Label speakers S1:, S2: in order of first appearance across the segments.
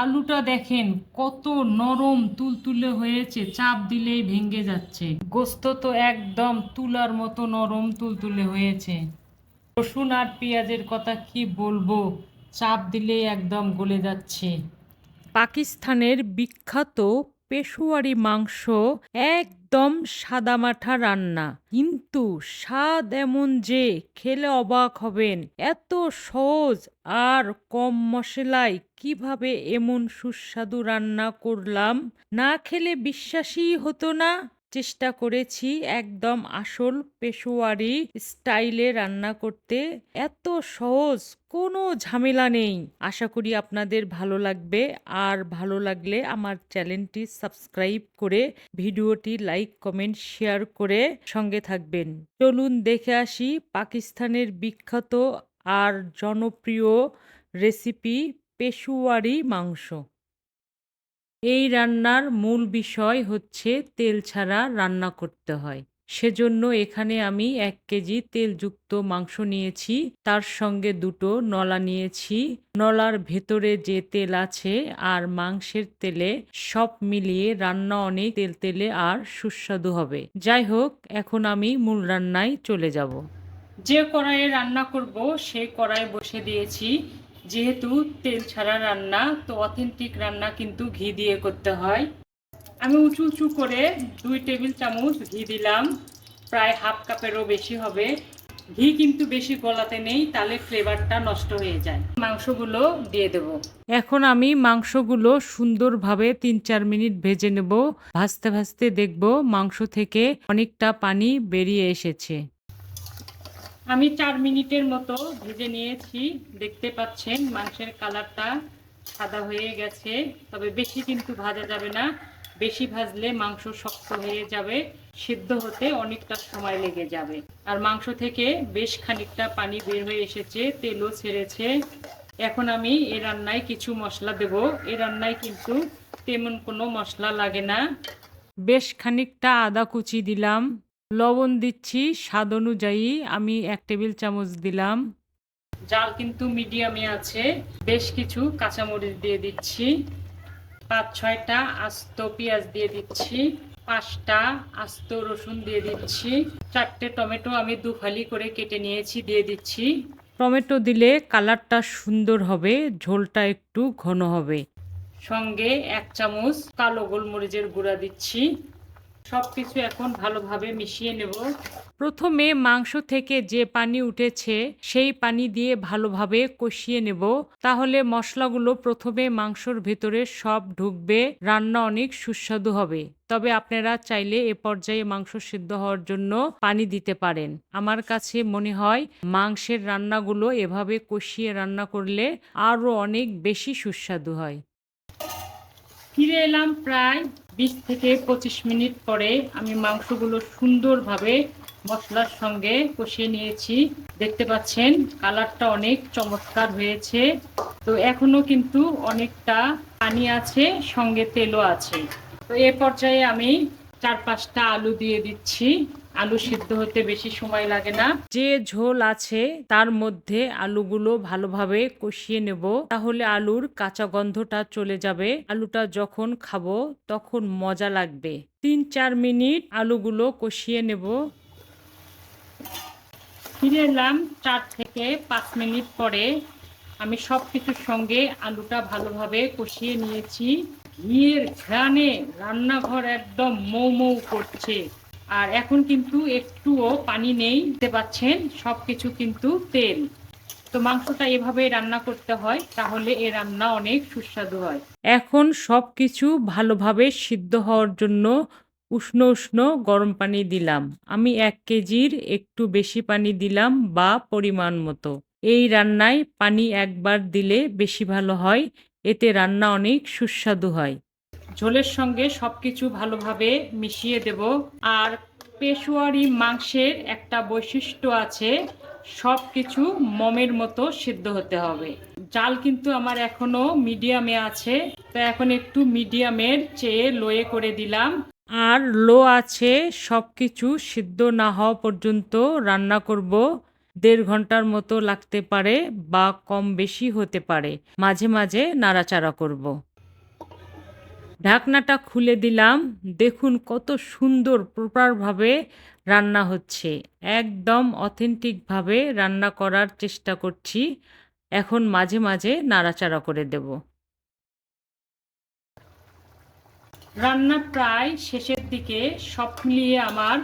S1: আলুটা দেখেন, কত নরম তুলতুলে হয়েছে, চাপ দিলেই ভেঙে যাচ্ছে। গোস্ত তো একদম তুলার মতো নরম তুলতুলে হয়েছে। রসুন আর পেঁয়াজের কথা কি বলব, চাপ দিলেই একদম গলে যাচ্ছে। পাকিস্তানের বিখ্যাত পেশোয়ারি মাংস একদম সাদামাঠা রান্না। কিন্তু স্বাদ এমন যে খেলে অবাক হবেন। এত সহজ আর কম মশলায় কীভাবে এমন সুস্বাদু রান্না করলাম? না খেলে বিশ্বাসই হতো না। চেষ্টা করেছি একদম আসল পেশোয়ারি স্টাইলে রান্না করতে। এত সহজ, কোনো ঝামেলা নেই। আশা করি আপনাদের ভালো লাগবে। আর ভালো লাগলে আমার চ্যানেলটি সাবস্ক্রাইব করে ভিডিওটি লাইক, কমেন্ট, শেয়ার করে সঙ্গে থাকবেন। চলুন দেখে আসি পাকিস্তানের বিখ্যাত আর জনপ্রিয় রেসিপি পেশোয়ারি মাংস। এই রান্নার মূল বিষয় হচ্ছে তেল ছাড়া রান্না করতে হয়। সেজন্য এখানে আমি এক কেজি তেলযুক্ত মাংস নিয়েছি, তার সঙ্গে দুটো নলা নিয়েছি। নলার ভেতরে যে তেল আছে আর মাংসের তেলে সব মিলিয়ে রান্না অনেক তেল তেলে আর সুস্বাদু হবে। যাই হোক, এখন আমি মূল রান্নায় চলে যাব। যে কড়াইয়ে রান্না করব সেই কড়াই বসে দিয়েছি যেহেতু তেল ছাড়া রান্না, তো অথেন্টিক রান্না কিন্তু ঘি দিয়ে করতে হয়। আমি উঁচু উঁচু করে দুই টেবিল চামচ ঘি দিলাম। প্রায় হাফ কাপেরও বেশি হবে। ঘি কিন্তু বেশি গলাতে নেই, তাহলে ফ্লেভারটা নষ্ট হয়ে যায়। মাংসগুলো দিয়ে দেব। এখন আমি মাংসগুলো সুন্দরভাবে তিন চার মিনিট ভেজে নেব। ভাজতে ভাজতে দেখব মাংস থেকে অনেকটা পানি বেরিয়ে এসেছে। আমি চার মিনিটের মতো ভেজে নিয়েছি। দেখতে পাচ্ছেন, মাংসের কালারটা সাদা হয়ে গেছে। তবে বেশি কিন্তু ভাজা যাবে না। বেশি ভাজলে মাংস শক্ত হয়ে যাবে, সিদ্ধ হতে অনেকটা সময় লেগে যাবে। আর মাংস থেকে বেশ খানিকটা পানি বের হয়ে এসেছে, তেলও ছেড়েছে। এখন আমি এ রান্নায় কিছু মশলা দেব। এ রান্নায় কিন্তু তেমন কোনো মশলা লাগে না। বেশ খানিকটা আদা কুচি দিলাম। লবণ দিচ্ছি, স্বাদ অনুযায়ী। আমি এক টেবিল চামচ দিলাম। জাল কিন্তু মিডিয়ামে আছে। বেশ কিছু কাঁচামরিচ দিয়ে দিচ্ছি। পাঁচ, ছয়টা আস্ত পেঁয়াজ দিয়ে দিচ্ছি। পাঁচটা আস্ত রসুন দিয়ে দিচ্ছি। চারটে টমেটো আমি দু ফালি করে কেটে নিয়েছি, দিয়ে দিচ্ছি। টমেটো দিলে কালারটা সুন্দর হবে, ঝোলটা একটু ঘন হবে। সঙ্গে এক চামচ কালো গোলমরিচের গুঁড়া দিচ্ছি। সবকিছু এখন ভালোভাবে মিশিয়ে নেব। প্রথমে মাংস থেকে যে পানি উঠেছে, সেই পানি দিয়ে ভালোভাবে কষিয়ে নেব। তাহলে মশলাগুলো প্রথমে মাংসর ভেতরে সব ঢুকবে, রান্না অনেক সুস্বাদু হবে। তবে আপনারা চাইলে এ পর্যায়ে মাংস সিদ্ধ হওয়ার জন্য পানি দিতে পারেন। আমার কাছে মনে হয় মাংসের রান্নাগুলো এভাবে কষিয়ে রান্না করলে আরও অনেক বেশি সুস্বাদু হয়। ফিরে এলাম প্রায় বিশ থেকে পঁচিশ মিনিট পরে আমি মাংসগুলো সুন্দরভাবে মশলার সঙ্গে কষিয়ে নিয়েছি। দেখতে পাচ্ছেন, কালারটা অনেক চমৎকার হয়েছে। তো এখনও কিন্তু অনেকটা পানি আছে, সঙ্গে তেলও আছে। তো এ পর্যায়ে আমি চার পাঁচটা আলু দিয়ে দিচ্ছি। আলু সিদ্ধ হতে বেশি সময় লাগে না। যে ঝোল আছে তার মধ্যে আলুগুলো ভালোভাবে কষিয়ে নেব। তাহলে আলুর কাঁচা গন্ধটা চলে যাবে। আলুটা যখন খাব তখন মজা লাগবে। তিন চার মিনিট আলুগুলো কষিয়ে নেব। ফিরে এলাম চার থেকে পাঁচ মিনিট পরে। আমি সব কিছুর সঙ্গে আলুটা ভালোভাবে কষিয়ে নিয়েছি। ঘিয়ের ঘ্রাণে রান্নাঘর একদম মৌ মৌ করছে। আর এখন কিন্তু একটুও পানি নেই, দেখতে পাচ্ছেন সব কিছু কিন্তু তেল। তো মাংসটা এভাবে রান্না করতে হয়, তাহলে এ রান্না অনেক সুস্বাদু হয়। এখন সব কিছু ভালোভাবে সিদ্ধ হওয়ার জন্য উষ্ণ উষ্ণ গরম পানি দিলাম। আমি এক কেজির একটু বেশি পানি দিলাম বা পরিমাণ মতো। এই রান্নায় পানি একবার দিলে বেশি ভালো হয়, এতে রান্না অনেক সুস্বাদু হয়। ঝোলের সঙ্গে সবকিছু ভালোভাবে মিশিয়ে দেব। আর পেশোয়ারি মাংসের একটা বৈশিষ্ট্য আছে সব কিছু মমের মতো সিদ্ধ হতে হবে। জাল কিন্তু আমার এখনও মিডিয়ামে আছে, তো এখন একটু মিডিয়ামের চেয়ে লোয়ে করে দিলাম। আর লো আছে সব কিছু সিদ্ধ না হওয়া পর্যন্ত রান্না করব। দেড় ঘণ্টার মতো লাগতে পারে বা কম বেশি হতে পারে। মাঝে মাঝে নাড়াচাড়া করব। ঢাকনাটা খুলে দিলাম। দেখুন কত সুন্দর প্রপারভাবে রান্না হচ্ছে। একদম অথেন্টিকভাবে রান্না করার চেষ্টা করছি। এখন মাঝে মাঝে নাড়াচাড়া করে দেব। রান্না প্রায় শেষের দিকে সব মিলিয়ে আমার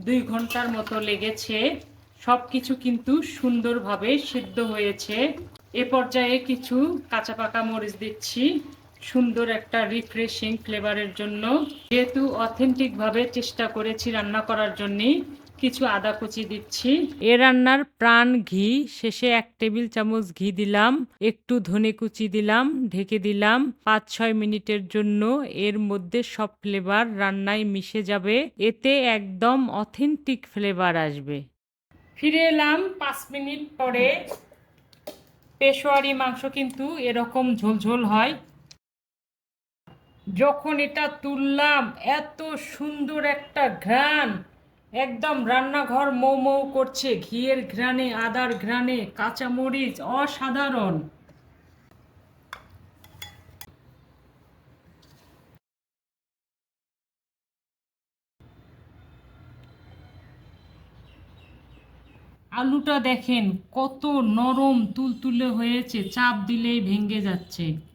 S1: দুই ঘণ্টার মতো লেগেছে। সব কিছু কিন্তু সুন্দরভাবে সিদ্ধ হয়েছে। এ পর্যায়ে কিছু কাঁচা পাকা মরিচ দিচ্ছি। সুন্দর একটা রিফ্রেশিং ফ্লেভারের জন্য। যেহেতু অথেন্টিকভাবে চেষ্টা করেছি রান্না করার জন্যে, কিছু আদা কুচি দিচ্ছি। এ রান্নার প্রাণ ঘি, শেষে এক টেবিল চামচ ঘি দিলাম, একটু ধনে কুচি দিলাম, ঢেকে দিলাম। পাঁচ ছয় মিনিটের জন্য এর মধ্যে সব ফ্লেভার রান্নায় মিশে যাবে, এতে একদম অথেন্টিক ফ্লেভার আসবে। ফিরে এলাম পাঁচ মিনিট পরে। পেশোয়ারি মাংস কিন্তু এরকম ঝোলঝোল হয়। যখন এটা তুললাম, এত সুন্দর একটা ঘ্রাণ। একদম রান্নাঘর মৌ মৌ করছে, ঘিয়ের ঘ্রাণে, আদার ঘ্রাণে, কাঁচামরিচ অসাধারণ। আলুটা দেখেন, কত নরম তুলতুলে হয়েছে, চাপ দিলেই ভেঙে যাচ্ছে।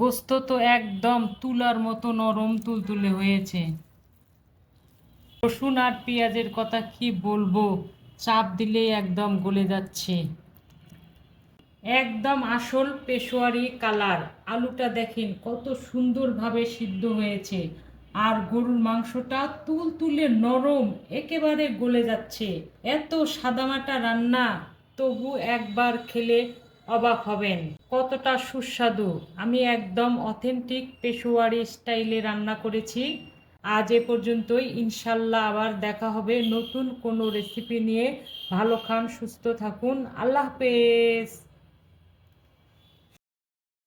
S1: গোস্ত তো একদম তুলার মতো নরম তুলতুলে হয়েছে। রসুন আর পেঁয়াজের কথা কি বলব? চাপ দিলেই একদম গলে যাচ্ছে। একদম আসল পেশোয়ারি কালার। আলুটা দেখেন কত সুন্দরভাবে সিদ্ধ হয়েছে। আর গরুর মাংসটা তুল তুলে নরম, একেবারে গলে যাচ্ছে। এত সাদামাটা রান্না, তবু একবার খেলে অবাক হবেন। কতটা সুস্বাদু। আমি একদম অথেন্টিক পেশোয়ারি স্টাইলে রান্না করেছি। আজ এ পর্যন্তই। ইনশাল্লাহ আবার দেখা হবে নতুন কোনো রেসিপি নিয়ে। ভালো খান, সুস্থ থাকুন। আল্লাহ হাফেজ।